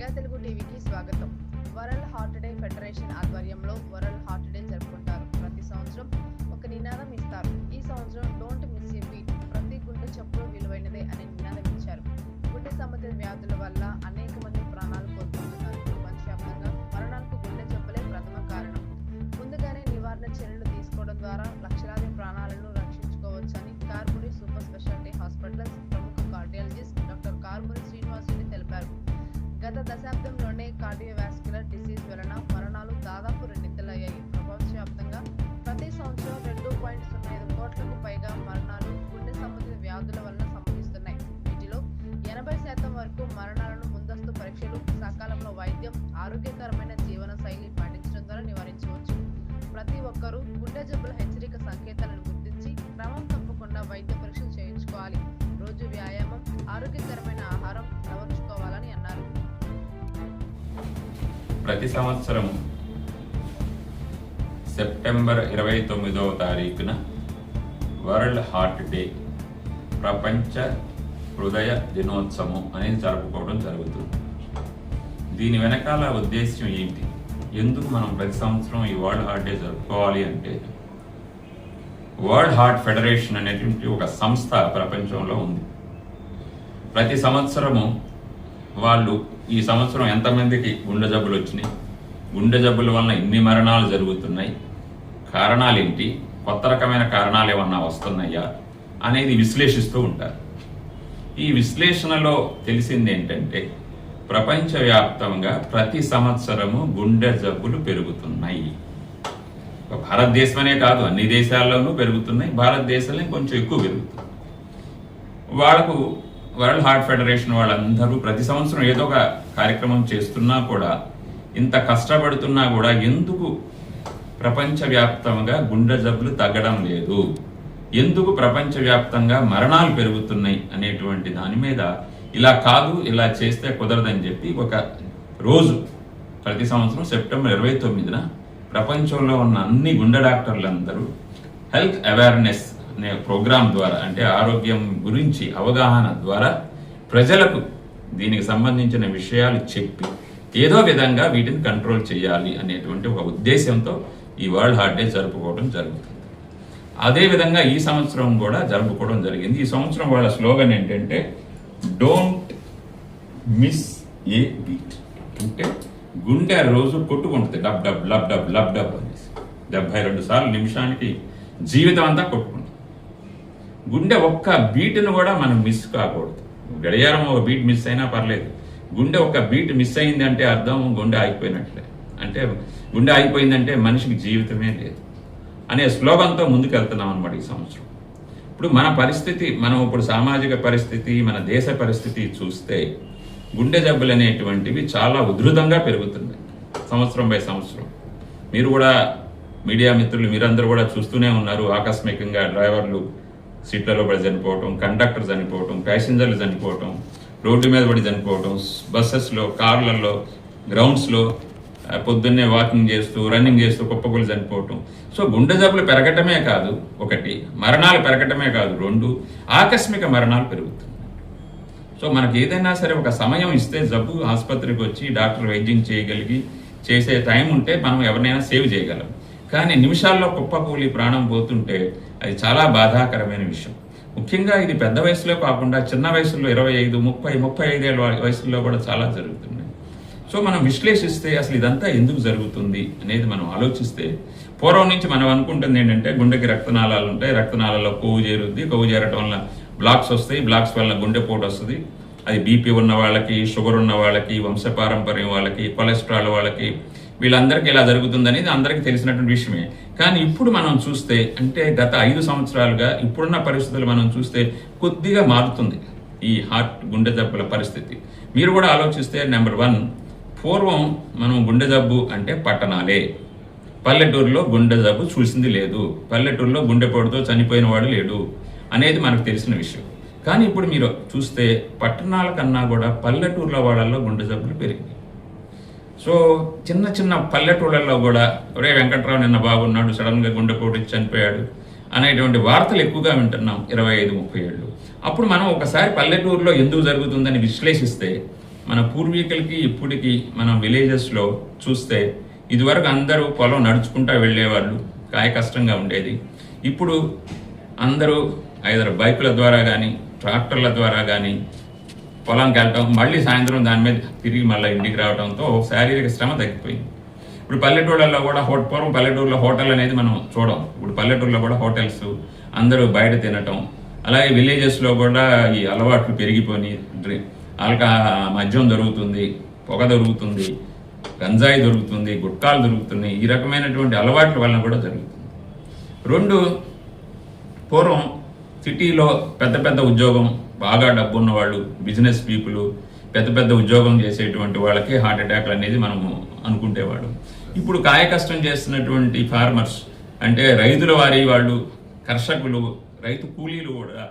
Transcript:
Mega Telugu టీవీకి స్వాగతం. World heart day federation ఆధ్వర్యంలో వరల్డ్ హార్ట్ డే జరుపుకుంటారు. ప్రతి సంవత్సరం ఒక నినాదం ఇస్తారు. ఈ సంవత్సరం డోంట్ మిస్ ఏ బీట్. ప్రతి గుండె చప్పుడు విలువైనదే అనే నినాదం ఇచ్చారు. గుండె సంబంధిత వ్యాధుల వల్ల అనేక మంది ప్రాణాలు కోల్పోతున్నారు. ప్రపంచవ్యాప్తంగా మరణాలకు గుండె జబ్బులే ప్రథమ కారణం. ముందుగానే నివారణ చర్యలు తీసుకోవడం ద్వారా లక్షలాది ప్రాణాలను గత దశాబ్దంలోనే కార్డియోవాస్కులర్ డిసీజ్ వలన మరణాలు దాదాపు రెండింతలయ్యాయి. ప్రపంచవ్యాప్తంగా ప్రతి సంవత్సరం రెండు పాయింట్ సున్నా ఐదు కోట్లకు పైగా మరణాలు గుండె సంబంధిత వ్యాధుల వలన సంభవిస్తున్నాయి. వీటిలో ఎనభై శాతం వరకు మరణాలను ముందస్తు పరీక్షలు సకాలంలో వైద్యం ఆరోగ్యకరమైన జీవన శైలి పాటించడం ద్వారా నివారించవచ్చు. ప్రతి ఒక్కరూ గుండె జబ్బుల హెచ్చరిక సంకేతాలను గుర్తించి క్రమం ప్రతి సంవత్సరం సెప్టెంబర్ ఇరవై తొమ్మిదవ తారీఖున వరల్డ్ హార్ట్ డే ప్రపంచ హృదయ దినోత్సవం అనేది జరుపుకోవడం జరుగుతుంది. దీని వెనకాల ఉద్దేశం ఏంటి? ఎందుకు మనం ప్రతి సంవత్సరం ఈ వరల్డ్ హార్ట్ డే జరుపుకోవాలి అంటే వరల్డ్ హార్ట్ ఫెడరేషన్ అనేటువంటి ఒక సంస్థ ప్రపంచంలో ఉంది. ప్రతి సంవత్సరము వాళ్ళు ఈ సంవత్సరం ఎంతమందికి గుండె జబ్బులు వచ్చినాయి? గుండె జబ్బుల వలన ఇన్ని మరణాలు జరుగుతున్నాయి? కారణాలు ఏంటి? కొత్త రకమైన కారణాలు ఏమన్నా వస్తున్నాయా? అనేది విశ్లేషిస్తూ ఉంటారు. ఈ విశ్లేషణలో తెలిసింది ఏంటంటే ప్రపంచవ్యాప్తంగా ప్రతి సంవత్సరము గుండె జబ్బులు పెరుగుతున్నాయి. భారతదేశమనే కాదు అన్ని దేశాల్లోనూ పెరుగుతున్నాయి. భారతదేశంలో కొంచెం ఎక్కువ పెరుగుతుంది. వాళ్ళకు వరల్డ్ హార్ట్ ఫెడరేషన్ వాళ్ళందరూ ప్రతి సంవత్సరం ఏదో ఒక కార్యక్రమం చేస్తున్నా కూడా ఇంత కష్టపడుతున్నా కూడా ఎందుకు ప్రపంచవ్యాప్తంగా గుండె జబ్బులు తగ్గడం లేదు? ఎందుకు ప్రపంచవ్యాప్తంగా మరణాలు పెరుగుతున్నాయి అనేటువంటి దాని మీద ఇలా కాదు ఇలా చేస్తే కుదరదని చెప్పి ఒక రోజు ప్రతి సంవత్సరం సెప్టెంబర్ ఇరవై తొమ్మిదిన ప్రపంచంలో ఉన్న అన్ని గుండె డాక్టర్లందరూ హెల్త్ అవేర్నెస్ ప్రోగ్రాం ద్వారా అంటే ఆరోగ్యం గురించి అవగాహన ద్వారా ప్రజలకు దీనికి సంబంధించిన విషయాలు చెప్పి ఏదో విధంగా వీటిని కంట్రోల్ చేయాలి అనేటువంటి ఒక ఉద్దేశంతో ఈ వరల్డ్ హార్ట్ డే జరుపుకోవడం జరుగుతుంది. అదేవిధంగా ఈ సంవత్సరం కూడా జరుపుకోవడం జరిగింది. ఈ సంవత్సరం వాళ్ళ స్లోగన్ ఏంటంటే డోంట్ మిస్ ఏ బీట్ అంటే గుండె రోజు కొట్టుకుంటుంది. Dub dub lub dub lub dub అనేసి. డెబ్బై రెండు సార్లు నిమిషానికి జీవితం అంతా కొట్టుకుంటుంది. గుండె ఒక్క బీట్ను కూడా మనం మిస్ కాకూడదు. గడియారం ఒక బీట్ మిస్ అయినా పర్లేదు. గుండె ఒక బీట్ మిస్ అయింది అంటే అర్థం గుండె ఆగిపోయినట్లే. అంటే గుండె ఆగిపోయిందంటే మనిషికి జీవితమే లేదు. అనే స్లోగన్తో ముందుకు వెళ్తున్నాం అనమాట ఈ సంవత్సరం. ఇప్పుడు మన పరిస్థితి మనం ఇప్పుడు సామాజిక పరిస్థితి మన దేశ పరిస్థితి చూస్తే గుండె జబ్బులు అనేటువంటివి చాలా ఉధృతంగా పెరుగుతున్నాయి సంవత్సరం బై సంవత్సరం. మీరు కూడా మీడియా మిత్రులు మీరందరూ కూడా చూస్తూనే ఉన్నారు ఆకస్మికంగా డ్రైవర్లు సీట్లలో పడి చనిపోవటం కండక్టర్ చనిపోవటం ప్యాసింజర్లు చనిపోవటం రోడ్డు మీద పడి చనిపోవటం బస్సెస్లో కార్లలో గ్రౌండ్స్లో పొద్దున్నే వాకింగ్ చేస్తూ రన్నింగ్ చేస్తూ కుప్పకూలి చనిపోవటం. సో గుండె జబ్బులు పెరగటమే కాదు ఒకటి మరణాలు పెరగటమే కాదు రెండు ఆకస్మిక మరణాలు పెరుగుతున్నాయి. సో మనకి ఏదైనా సరే ఒక సమయం ఇస్తే జబ్బు ఆసుపత్రికి వచ్చి డాక్టర్ వైద్యం చేయగలిగి చేసే టైం ఉంటే మనం ఎవరినైనా సేవ్ చేయగలం. కానీ నిమిషాల్లో కుప్పకూలి ప్రాణం పోతుంటే అది చాలా బాధాకరమైన విషయం. ముఖ్యంగా ఇది పెద్ద వయసులో కాకుండా చిన్న వయసులో ఇరవై ఐదు ముప్పై ముప్పై ఐదేళ్ళ వయసులో కూడా చాలా జరుగుతున్నాయి. సో మనం విశ్లేషిస్తే అసలు ఇదంతా ఎందుకు జరుగుతుంది అనేది మనం ఆలోచిస్తే పూర్వం నుంచి మనం అనుకుంటుంది ఏంటంటే గుండెకి రక్తనాళాలు ఉంటాయి రక్తనాళాల్లో కొవ్వు చేరుద్ది కొవ్వు చేరటం వల్ల బ్లాక్స్ వస్తాయి బ్లాక్స్ వల్ల గుండెపోటు వస్తుంది. అది బీపీ ఉన్న వాళ్ళకి షుగర్ ఉన్న వాళ్ళకి వంశపారంపర్యం వాళ్ళకి కొలెస్ట్రాల్ వాళ్ళకి వీళ్ళందరికీ ఇలా జరుగుతుందనేది అందరికీ తెలిసినటువంటి విషయమే. కానీ ఇప్పుడు మనం చూస్తే అంటే గత ఐదు సంవత్సరాలుగా ఇప్పుడున్న పరిస్థితులు మనం చూస్తే కొద్దిగా మారుతుంది ఈ హార్ట్ గుండె జబ్బుల పరిస్థితి. మీరు కూడా ఆలోచిస్తే నెంబర్ వన్ పూర్వం మనం గుండె జబ్బు అంటే పట్టణాలే. పల్లెటూరులో గుండె జబ్బు చూసింది లేదు. పల్లెటూరులో గుండెపోటుతో చనిపోయిన వాడు లేడు అనేది మనకు తెలిసిన విషయం. కానీ ఇప్పుడు మీరు చూస్తే పట్టణాల కన్నా కూడా పల్లెటూర్ల వాళ్ళల్లో గుండె జబ్బులు పెరిగింది సో చిన్న చిన్న పల్లెటూళ్ళల్లో కూడా ఒరే వెంకట్రావు నిన్న బాగున్నాడు సడన్గా గుండెపోటు చనిపోయాడు అనేటువంటి వార్తలు ఎక్కువగా వింటున్నాం ఇరవై ఐదు ముప్పై ఏళ్ళు. అప్పుడు మనం ఒకసారి పల్లెటూరులో ఎందుకు జరుగుతుందని విశ్లేషిస్తే మన పూర్వీకులకి ఇప్పటికి మనం విలేజెస్లో చూస్తే ఇదివరకు అందరూ పొలం నడుచుకుంటా వెళ్ళేవాళ్ళు కాయ కష్టంగా ఉండేది. ఇప్పుడు అందరూ ఐదరు బైకుల ద్వారా కానీ ట్రాక్టర్ల ద్వారా కానీ పొలంకి వెళ్ళటం మళ్ళీ సాయంత్రం దాని మీద తిరిగి మళ్ళీ ఇంటికి రావడంతో శారీరక శ్రమ తగ్గిపోయింది. ఇప్పుడు పల్లెటూళ్ళల్లో కూడా హోట పూర్వం పల్లెటూరులో హోటల్ అనేది మనం చూడం ఇప్పుడు పల్లెటూరులో కూడా హోటల్స్ అందరూ బయట తినటం అలాగే విలేజెస్లో కూడా ఈ అలవాట్లు పెరిగిపోయి డ్రి- ఆల్కా మద్యం దొరుకుతుంది పొగ దొరుకుతుంది గంజాయి దొరుకుతుంది గుట్కాలు దొరుకుతున్నాయి ఈ రకమైనటువంటి అలవాట్ల వలన కూడా జరుగుతుంది. రెండు పూర్వం సిటీలో పెద్ద పెద్ద ఉద్యోగం బాగా డబ్బున్న వాళ్ళు బిజినెస్ పీపుల్ పెద్ద పెద్ద ఉద్యోగం చేసేటువంటి వాళ్ళకి హార్ట్ అటాక్లు అనేది మనము అనుకుంటేవాడు ఇప్పుడు కాయ కష్టం చేస్తున్నటువంటి ఫార్మర్స్ అంటే రైతుల వారి వాళ్ళు కర్షకులు రైతు కూలీలు కూడా